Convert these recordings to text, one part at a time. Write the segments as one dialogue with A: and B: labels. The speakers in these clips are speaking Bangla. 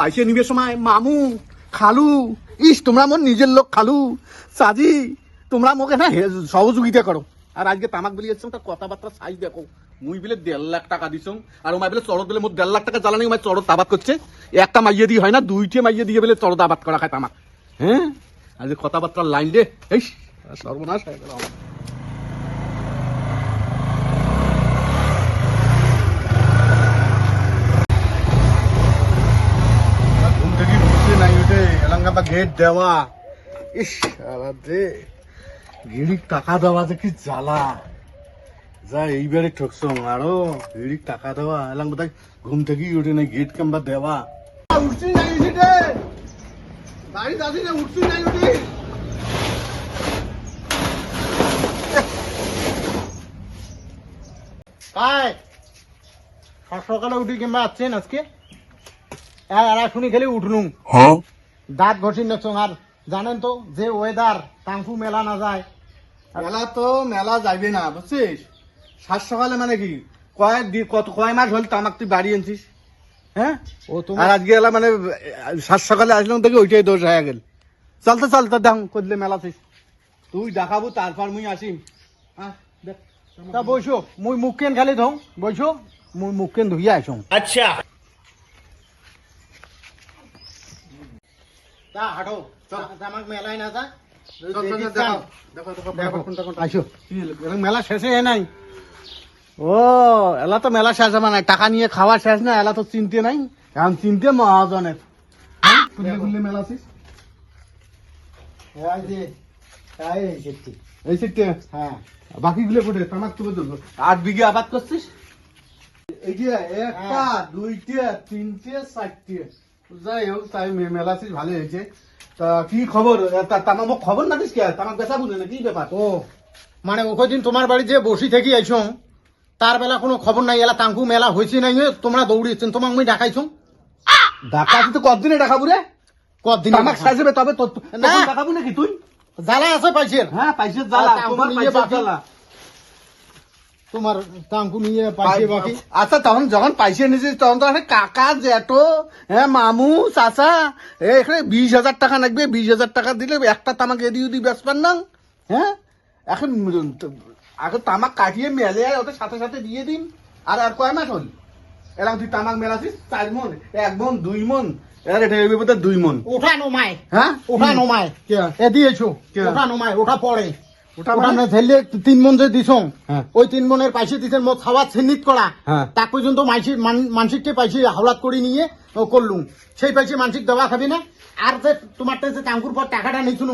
A: পাইসে নিবে সময়। মামু, খালু, ইস, তোমরা মোর নিজের লোক খালু। সাজি, তোমরা মোকে না সহযোগিতা করো। আর আজকে তামাক বলি যাচ্ছ কথাবার্তা সাইজ দেখো। মুই বিলে দেড় লাখ টাকা দিছং, আর ওমাই বিলে চড়ত দিলে মোর দেড় লাখ টাকা জ্বালানি ওমাই চড়ত আবাদ করছে। একটা মাইয়ে দিয়ে হয় না, দুইটে মাইয়ে দিয়ে বলে চড়ত আবাদ করা খায় তামাক। হ্যাঁ? আজকে কথাবার্তার লাইন দে। এই, সর্বনাশ হয়ে গেল আমার। ঘুম থেকে উঠছে নাই উঠে এলাঙ্গা বা গেট দেওয়া। ইস আলাদে। গিড়িক টাকা দেওয়া যে কি জ্বালা। যা এইবারে ঠকছ আরও গিড়িক টাকা দেওয়া। এলাম বোধহয় ঘুম থেকেই উঠে নাই গেট কাম্বা দেওয়া। উঠছি নাই উঠে বাড়ি যাচ্ছি না উঠছি নাই উঠে
B: কাই সকালে উঠি কিংবা আসছেন আজকে? হ্যাঁ এরা শুনি খালি উঠলুম দাঁত ঘটি নেছং আর জানেন তো যে ওয়েদার কাংফু মেলা না যায়
A: মেলা তো মেলা যাইবে না বুঝছিস? সাত সকালে মানে কি? কয়েক কত কয় মাস হল তামাক তুই বাড়ি আনছিস? হ্যাঁ?
B: ও তোমার
A: আজকে এলা মানে সাত সকালে আসলাম দেখি ওইটাই দোষ হয়ে গেল। চলতে চলতে দাম করলে মেলাছিস তুই দেখাবো তারপর মুই আসিম হ্যাঁ,
B: তা বইসো মুই মুখ কেন খালি ধং বইসো মুই মুখ কেন ধুইয়া আসুন
C: আচ্ছা।
B: তা হাঁটো। আমাক মেলাই না যা।
A: চল, চল, চল, দেখাও। দেখো, দেখো,
B: দেখো
A: কোনটা, কোনটা।
B: আইসো।
A: কি হলো? এরকম মেলা শেষে নাই? ও এলা তো মেলা শেষ হবে নাই টাকা নিয়ে খাওয়া শেষ না এলা তো চিনতে নাই। এখন চিনতে মহাজনের। হ্যাঁ? মেলা আছিস
B: এই সেটি হ্যাঁ।
A: বাকিগুলো কোটে তামাক তুলে দেবো আট বিঘে আবাদ করছিস? এই যে একটা দুইটে তিনটে চারটে। যাই হোক তাই মেলা আছিস ভালো হয়েছে। তা কি খবর? তা- খবর না দিস কে? তামাক বেচা বুঝে না কি ব্যাপার?
B: ও মানে ওকে দিন তোমার বাড়ি যে বসি থেকে আইছো তার বেলা কোনো খবর নাই এলা টাঙ্কু মেলা হয়েছে নাই তোমরা দৌড়িয়েছেন তোমাক মুই ডাকাইছো।
A: ঢাকা তো কতদিনে দেখাবো রে?
B: কদিন
A: তামাক সাজবে তবে তো
B: না।
A: নাকি তুই?
B: জ্বালা আছে পাইছেন
A: হ্যাঁ পাইছে জ্বালা তোমার
B: নিয়ে
A: পাইছে জ্বালা।
B: তোমার টাঙ্কু নিয়ে পাইছে বাকি।
A: আচ্ছা তখন যখন পাইছে নিয়েছিস তখন তো একটা কাকা জেঠো হ্যাঁ মামু চাচা এখানে বিশ হাজার টাকা লাগবে বিশ হাজার টাকা দিলে একটা তামাক এদি উদি বেচবেন না? হ্যাঁ? এখন এখন তামাক কাটিয়ে মেলে আর ওদের সাথে সাথে দিয়ে দিন। আর আর কয় মাস হল? এরকম তুই তামাক মেলাছিস চার মন এক মন দুই মন এর এটা দুই মন।
B: ওঠা নমায়।
A: হ্যাঁ?
B: ওঠা নমায়। এ দিয়েছ? ওঠা নমায় ওঠা পড়ে।
A: ওটা মানে?
B: না ধরলে তিন মন যে দিছ
A: হ্যাঁ।
B: ওই তিন মনের পাইছে দিছেন মোট খাওয়া চিহ্নিত করা
A: হ্যাঁ।
B: পর্যন্ত মানসিক মানসিককে পাইছে হাওলাত করে নিয়ে করলুম সেই পাইছে মানসিক দেওয়া খাবি না আর যে তোমার যে টাঙ্কুর পর টাকাটা নিয়েছিল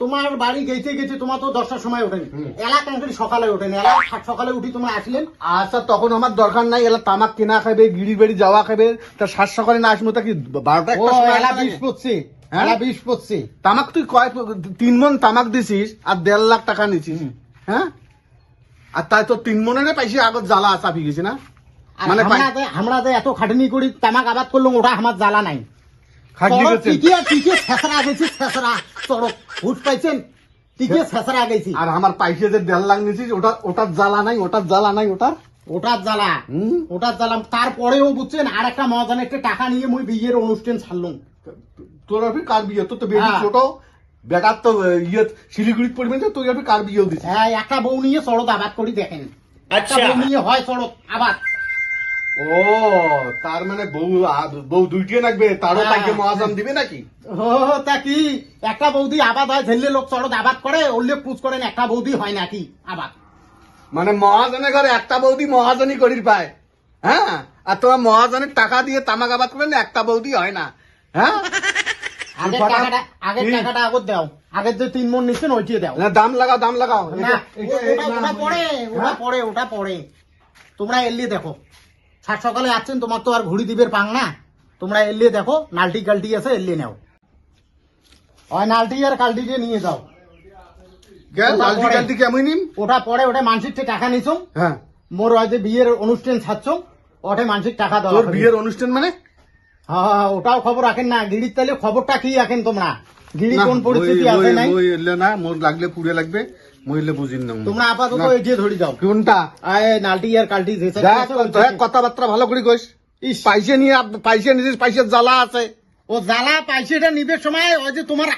B: তোমার বাড়ি গেছে গেছে তোমার তো দশটার সময় ওঠেনি। এলা সকালে ওঠেনি এলা সাত সকালে উঠি তোমরা আসলেন
A: আচ্ছা তখন আমার দরকার নাই এলা তামাক কেনা খাবে গিড়ি বাড়ি যাওয়া খাবে তা সাত সকালে না আসব তা কি বারোটা একটা সময়
B: এলা বিষ
A: নাকি? হ্যাঁ?
B: বিষ পড়ছে।
A: তামাক তুই কয় তিন মন তামাক দিছিস আর দেড় লাখ টাকা নিছিস। হ্যাঁ? আর তাই তো তিন মনের পাইছি আগত জ্বালা চাপি গেছি না? মানে
B: আমরা যে এত খাটনি করি তামাক আবাদ করলাম ওটা আমার জ্বালা নাই।
A: আর আমার পাইছে যে দেড় লাখ নিছিস ওটা ওটার জ্বালা নাই ওটার জ্বালা নাই ওটার?
B: ওটার জ্বালা। ওটার জ্বালা। তারপরেও বুঝছেন আর একটা মজান একটা টাকা নিয়ে মুই বিয়ের অনুষ্ঠান ছাড়লাম।
A: তোর আপনি কার বিয়ে? তোর তো বেশি
B: হ্যাঁ।
A: ছোট। বেটার তো ইয়ে শিলিগুড়ি পড়বেন তো তুই আপনি কার বিয়েও
B: হ্যাঁ একটা বউ নিয়ে চড়ক আবাদ করি দেখেন। একটা
C: আচ্ছা।
B: বউ নিয়ে হয় চড়ক আবাদ।
A: ও তার মানে বউ বউ দুইটিয়ে লাগবে তারও
B: হ্যাঁ।
A: তাকে মহাজন দিবে নাকি?
B: ও তা কি? একটা বৌদি আবাদ হয় ঝেললে লোক আবাদ করে ওরলে পুজ করেন একটা বৌদি হয় নাকি আবাদ?
A: মানে মহাজনের ঘরে একটা বৌদি মহাজনই করির পায়। হ্যাঁ? আর তোমার মহাজনের টাকা দিয়ে তামাক আবাদ করলে একটা বৌদি হয় না। হ্যাঁ?
B: আগের টাকাটা আগের টাকাটা আগত দাও। আগের যে তিন মন নিচ্ছেন দাও।
A: না, দাম লাগাও দাম লাগাও।
B: না
A: এটা- এটা-
B: ওটা পড়ে ওটা? পড়ে ওটা পড়ে। তোমরা এলি দেখো। সাত সকালে আসছেন তোমার তো আর ঘুড়ি দিবের পাং না। তোমরা এলি দেখো নালটি কালটি আছে এলি নাও। ওই নালটি আর কালটিকে নিয়ে যাও।
A: কেমন নিম?
B: ওটা পরে ওটা মানসিক টাকা নিছো।
A: হ্যাঁ।
B: মোর হয়তো বিয়ের অনুষ্ঠান ছাড়ছ ওটা মানসিক টাকা দাও
A: বিয়ের অনুষ্ঠান মানে?
B: হ্যাঁ ওটাও খবর রাখেন না। গিড়ির তাহলে খবরটা কি রাখেন তোমরা? গিড়ি কোন পরিস্থিতি আছে নাই?
A: মই এলে না মোর লাগলে পুড়ে লাগবে মহিলে বুঝিন না।
B: তোমরা আপাতত
A: না।
B: এগিয়ে ধরি যাও।
A: কোনটা?
B: আয় নালটি আর কালটি যে
A: দেখ দেখ কথাবার্তা ভালো করে কইস।
B: ইস।
A: পাইসে নিয়ে পাইসে নিছিস পাইসের জ্বালা আছে।
B: ও জ্বালা পাইছেটা নিবের সময় ওই যে তোমার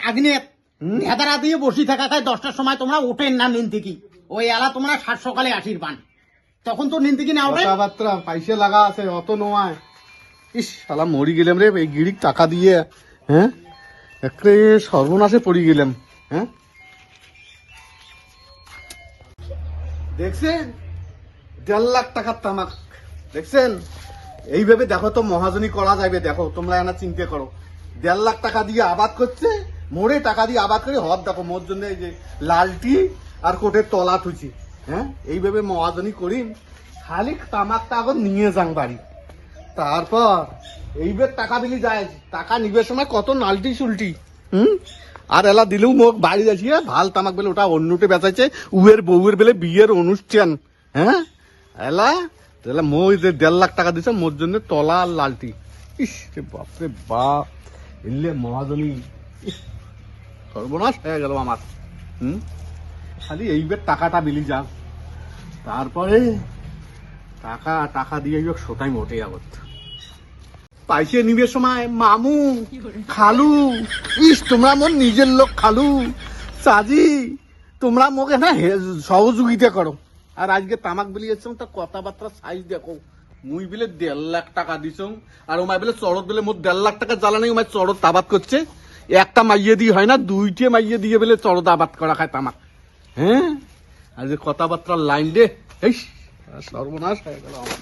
B: নেদারা দিয়ে বসি থাকা খায় দশটার সময় তোমরা ওঠেন না নিন থেকে ওই এলা তোমরা সাত সকালে আসির পান তখন তো নিন থেকে না ওঠে?
A: কথাবার্তা পাইসে লাগা আছে অত নয়। ইস, শালা মরি গেলাম রে, এই গিরিক টাকা দিয়ে। হ্যাঁ? একরে সর্বনাশে পড়ি গেলাম হ্যাঁ? দেখছেন? দেড় লাখ টাকার তামাক, দেখছেন? এইভাবে দেখো তো, মহাজনী করা যাবে দেখো, তোমরা এনা চিন্তা করো। দেড় লাখ টাকা দিয়ে আবাদ করছে মোড়ে টাকা দিয়ে আবাদ করে হদ দেখো, মোর জন্য এই যে লালটি আর কোটের তলা থুছি হ্যাঁ? এইভাবে মহাজনী করিম খালি তামাকটা আগত নিয়ে যাং বাড়ি। তারপর এইবার টাকা দিলি যায়। টাকা নিবের সময় কত নালটি সুলটি হুম? আর এলা দিলেও মোক বাড়ি যাচ্ছি ভালো তামাক বেলে ওটা অন্যটে বেচাইছে, উয়ের বউয়ের বেলে বিয়ের অনুষ্ঠান হ্যাঁ? এলা এলা মই যে দেড় লাখ টাকা দিছে, মোর জন্য তলা আর লালটি। ইস বাপরে বাপ, এলে মহাজনী সর্বনাশ হয়ে গেল আমার, হুম? খালি এইবার টাকাটা বিলি যাক তারপরে টাকা টাকা দিয়ে যাক সোটাই মোটে আগত পাইছে নিবে সময় মামু, খালু। ইস, তোমরা মোর নিজের লোক খালু। সাজি, তোমরা মোকে না সহযোগিতা করো। আর আজকে তামাক বিলিয়েছ তার কথাবার্তা সাইজ দেখো। মুই বিলে দেড় লাখ টাকা দিছ আর ওমাই বলে চড়ত দিলে মোর দেড় লাখ টাকা জ্বালানি ওমাই চড়ত আবাদ করছে। একটা মাইয়ে দিয়ে হয় না, দুইটে মাইয়ে দিয়ে বলে চড়ত আবাদ করা খায় তামাক। হ্যাঁ? যে কথাবার্তার লাইন দে এই সর্বনাশ হয়ে গেল আমার।